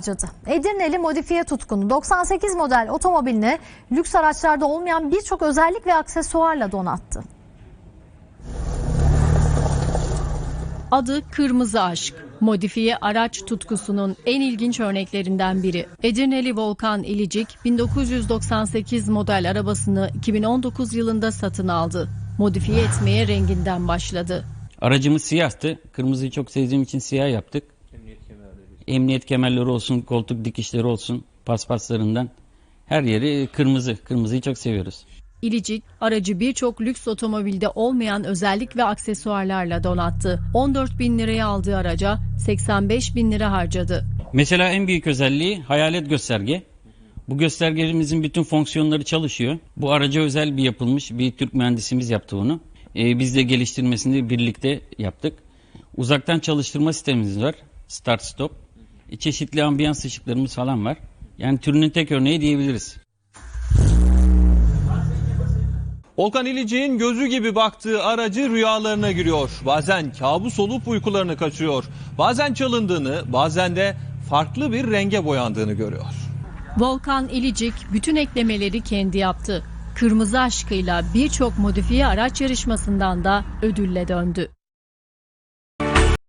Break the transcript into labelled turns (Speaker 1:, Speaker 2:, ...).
Speaker 1: harcadı. Edirneli modifiye tutkunu 98 model otomobilini lüks araçlarda olmayan birçok özellik ve aksesuarla donattı.
Speaker 2: Adı Kırmızı Aşk. Modifiye araç tutkusunun en ilginç örneklerinden biri. Edirneli Volkan İlicik 1998 model arabasını 2019 yılında satın aldı. Modifiye etmeye renginden başladı.
Speaker 3: Aracımız siyahtı. Kırmızıyı çok sevdiğim için siyah yaptık. Emniyet kemerleri olsun, koltuk dikişleri olsun, paspaslarından. Her yeri kırmızı. Kırmızıyı çok seviyoruz.
Speaker 2: İlicik, aracı birçok lüks otomobilde olmayan özellik ve aksesuarlarla donattı. 14 bin liraya aldığı araca 85 bin lira harcadı.
Speaker 3: Mesela en büyük özelliği hayalet gösterge. Bu göstergemizin bütün fonksiyonları çalışıyor. Bu araca özel bir yapılmış bir Türk mühendisimiz yaptı bunu. Ee, biz de geliştirmesini birlikte yaptık. Uzaktan çalıştırma sistemimiz var. Start stop. Çeşitli ambiyans ışıklarımız falan var. Yani türünün tek örneği diyebiliriz.
Speaker 4: Volkan İlicik'in gözü gibi baktığı aracı rüyalarına giriyor. Bazen kabus olup uykularını kaçırıyor. Bazen çalındığını, bazen de farklı bir renge boyandığını görüyor.
Speaker 2: Volkan İlicik bütün eklemeleri kendi yaptı. Kırmızı aşkıyla birçok modifiye araç yarışmasından da ödülle döndü.